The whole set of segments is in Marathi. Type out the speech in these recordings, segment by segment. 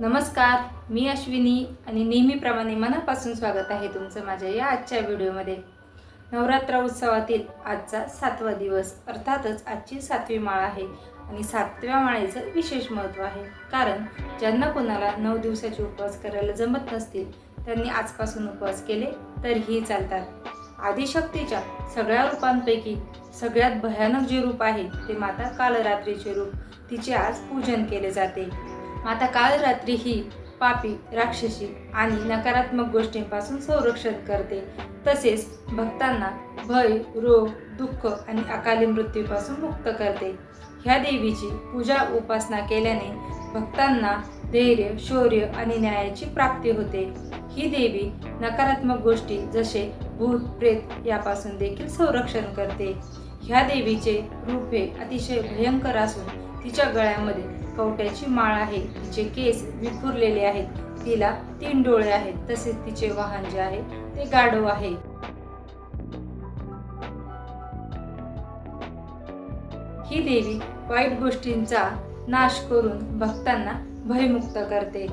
नमस्कार मी अश्विनी आणि नेहमीप्रमाणे मनापासून स्वागत आहे तुमचं माझ्या या आजच्या व्हिडिओमध्ये. नवरात्र उत्सवातील आजचा सातवा दिवस अर्थातच आजची सातवी माळ आहे आणि सातव्या माळेचं विशेष महत्त्व आहे. कारण ज्यांना कोणाला नऊ दिवसाचे उपवास करायला जमत नसतील त्यांनी आजपासून उपवास केले तरीही चालतात. आदिशक्तीच्या सगळ्या रूपांपैकी सगळ्यात भयानक जे रूप आहे ते माता कालरात्रीचे रूप. तिचे आज पूजन केले जाते. माता कालरात्री ही पापी राक्षसी आणि नकारात्मक गोष्टींपासून संरक्षण करते. तसेच भक्तांना भय रोग दुःख आणि अकाली मृत्यूपासून मुक्त करते. ह्या देवीची पूजा उपासना केल्याने भक्तांना धैर्य शौर्य आणि न्यायाची प्राप्ती होते. ही देवी नकारात्मक गोष्टी जसे भूत प्रेत यापासून देखील संरक्षण करते. ह्या देवीचे रूप हे अतिशय भयंकर असून तिच्या गळ्यामध्ये कवट्याची माळ आहे. तिचे केस विखुरलेले आहेत. तिला तीन डोळे आहेत. तसेच तिचे वाहन जे आहे ते गाढव आहे. ही देवी वाईट गोष्टींचा नाश करून भक्तांना भयमुक्त करते.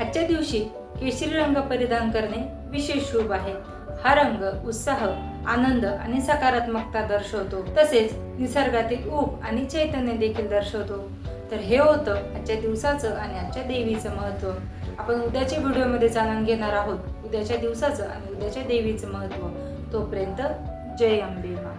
आजच्या दिवशी केशरी रंग परिधान करणे विशेष शुभ आहे. हा रंग उत्साह आनंद आणि सकारात्मकता दर्शवतो. तसेच निसर्गातील ऊब आणि चैतन्य देखील दर्शवतो. तर हे होतं आजच्या दिवसाचं आणि आजच्या देवीचं महत्त्व. आपण उद्याच्या व्हिडिओमध्ये जाणून घेणार आहोत उद्याच्या दिवसाचं आणि उद्याच्या देवीचं महत्त्व. तोपर्यंत जय अंबे मा